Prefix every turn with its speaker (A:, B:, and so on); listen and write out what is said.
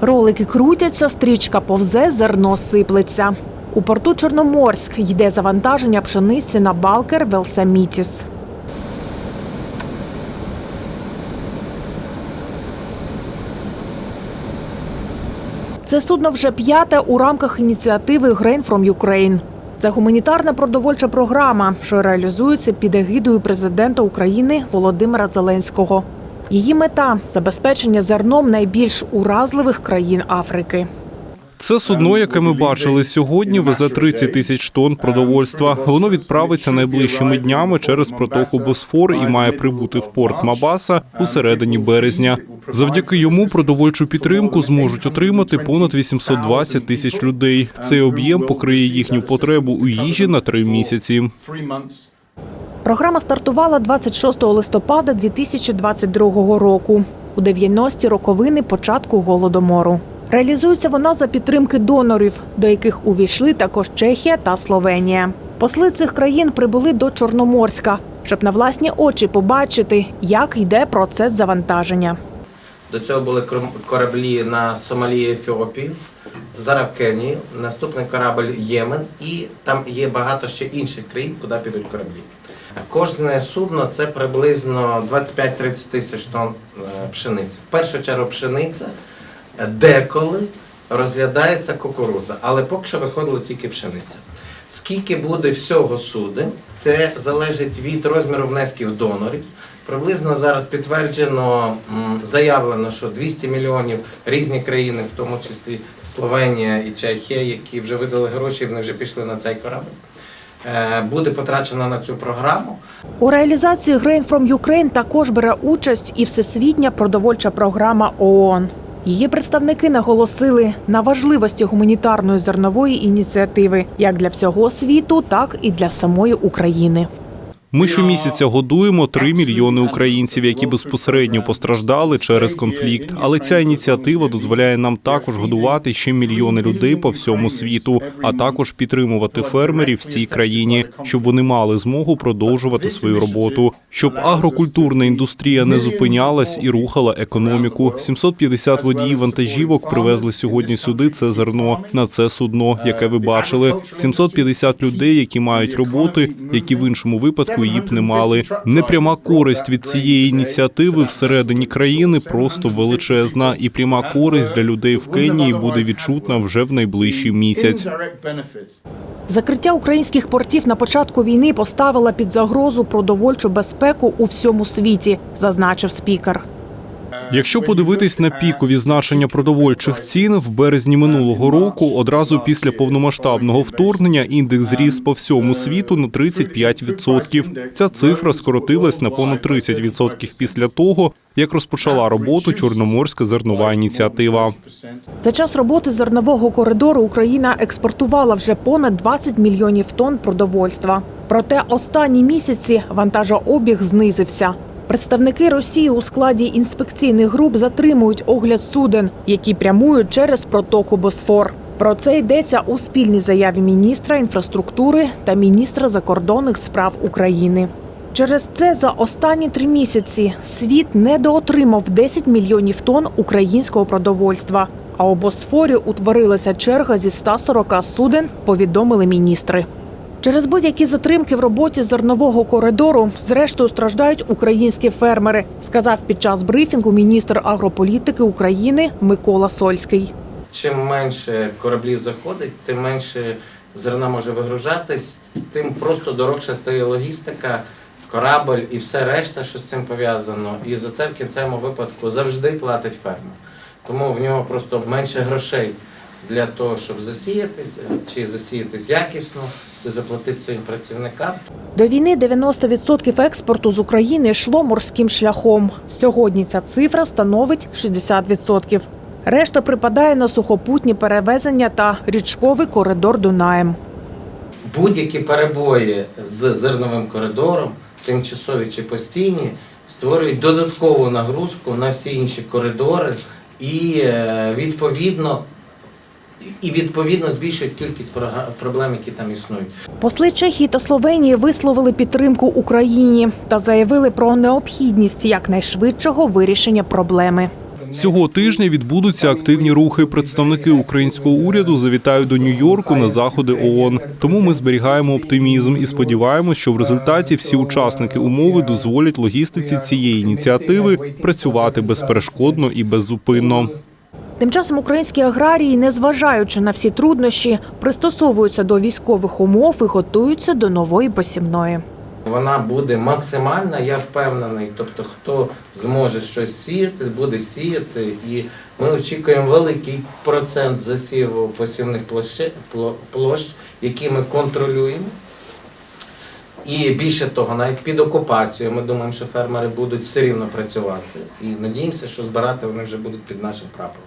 A: Ролики крутяться, стрічка повзе, зерно сиплеться. У порту Чорноморськ йде завантаження пшениці на балкер Велсамітіс. Це судно вже п'яте у рамках ініціативи Grain from Ukraine. Це гуманітарна продовольча програма, що реалізується під егідою президента України Володимира Зеленського. Її мета забезпечення зерном найбільш уразливих країн Африки.
B: Це судно, яке ми бачили сьогодні, везе 30 тисяч тонн продовольства. Воно відправиться найближчими днями через протоку Босфор і має прибути в порт Мабаса у середині березня. Завдяки йому продовольчу підтримку зможуть отримати понад 820 тисяч людей. Цей об'єм покриє їхню потребу у їжі на три місяці.
A: Програма стартувала 26 листопада 2022 року, у 90-ті роковини початку голодомору. Реалізується вона за підтримки донорів, до яких увійшли також Чехія та Словенія. Посли цих країн прибули до Чорноморська, щоб на власні очі побачити, як йде процес завантаження.
C: До цього були кораблі на Сомалі і Ефіопії, зараз в Кенії, наступний корабль Ємен, і там є багато ще інших країн, куди підуть кораблі. Кожне судно це приблизно 25-30 тисяч тонн е, пшениці. В першу чергу пшениця, деколи розглядається кукурудза, але поки що виходило тільки пшениця. Скільки буде всього суди, це залежить від розміру внесків донорів. Приблизно зараз підтверджено, заявлено, що 200 мільйонів різні країни, в тому числі Словенія і Чехія, які вже видали гроші, вони вже пішли на цей корабль. Е, Буде потрачена на цю програму.
A: У реалізації Grain from Ukraine також бере участь і всесвітня продовольча програма ООН. Її представники наголосили на важливості гуманітарної зернової ініціативи як для всього світу, так і для самої України.
B: Ми щомісяця годуємо 3 мільйони українців, які безпосередньо постраждали через конфлікт. Але ця ініціатива дозволяє нам також годувати ще мільйони людей по всьому світу, а також підтримувати фермерів в цій країні, щоб вони мали змогу продовжувати свою роботу, щоб агрокультурна індустрія не зупинялась і рухала економіку. 750 водіїв вантажівок привезли сьогодні сюди. Це зерно на це судно, яке ви бачили. 750 людей, які мають роботи, які в іншому випадку її б не мали. Непряма користь від цієї ініціативи всередині країни просто величезна, і пряма користь для людей в Кенії буде відчутна вже в найближчий місяць.
A: Закриття українських портів на початку війни поставила під загрозу продовольчу безпеку у всьому світі, зазначив спікер.
B: Якщо подивитись на пікові значення продовольчих цін в березні минулого року, одразу після повномасштабного вторгнення індекс зріс по всьому світу на 35%. Ця цифра скоротилась на понад 30% після того, як розпочала роботу Чорноморська зернова ініціатива.
A: За час роботи зернового коридору Україна експортувала вже понад 20 мільйонів тонн продовольства. Проте останні місяці вантажообіг знизився. Представники Росії у складі інспекційних груп затримують огляд суден, які прямують через протоку Босфор. Про це йдеться у спільній заяві міністра інфраструктури та міністра закордонних справ України. Через це за останні три місяці світ недоотримав 10 мільйонів тонн українського продовольства. А у Босфорі утворилася черга зі 140 суден, повідомили міністри. Через будь-які затримки в роботі зернового коридору зрештою страждають українські фермери, сказав під час брифінгу міністр агрополітики України Микола Сольський.
C: Чим менше кораблів заходить, тим менше зерна може вигружатись, тим просто дорожча стає логістика, корабль і все решта, що з цим пов'язано. І за це в кінцевому випадку завжди платить фермер. Тому в нього просто менше грошей для того, щоб засіятись, чи засіятись якісно, чи заплатити своїм працівникам.
A: До війни 90% експорту з України йшло морським шляхом. Сьогодні ця цифра становить 60%. Решта припадає на сухопутні перевезення та річковий коридор Дунаєм.
C: Будь-які перебої з зерновим коридором, тимчасові чи постійні, створюють додаткову нагрузку на всі інші коридори і е, відповідно. І відповідно збільшують кількість проблем, які там існують.
A: Посли Чехії та Словенії висловили підтримку Україні та заявили про необхідність якнайшвидшого вирішення проблеми.
B: Цього тижня відбудуться активні рухи. Представники українського уряду завітають до Нью-Йорку на заходи ООН. Тому ми зберігаємо оптимізм і сподіваємося, що в результаті всі учасники умови дозволять логістиці цієї ініціативи працювати безперешкодно і беззупинно.
A: Тим часом українські аграрії, незважаючи на всі труднощі, пристосовуються до військових умов і готуються до нової посівної.
C: Вона буде максимальна, я впевнений. Тобто, хто зможе щось сіяти, буде сіяти. І ми очікуємо великий процент засіву посівних площ, які ми контролюємо. І більше того, навіть під окупацією ми думаємо, що фермери будуть все рівно працювати. І надіємося, що збирати вони вже будуть під нашим прапором.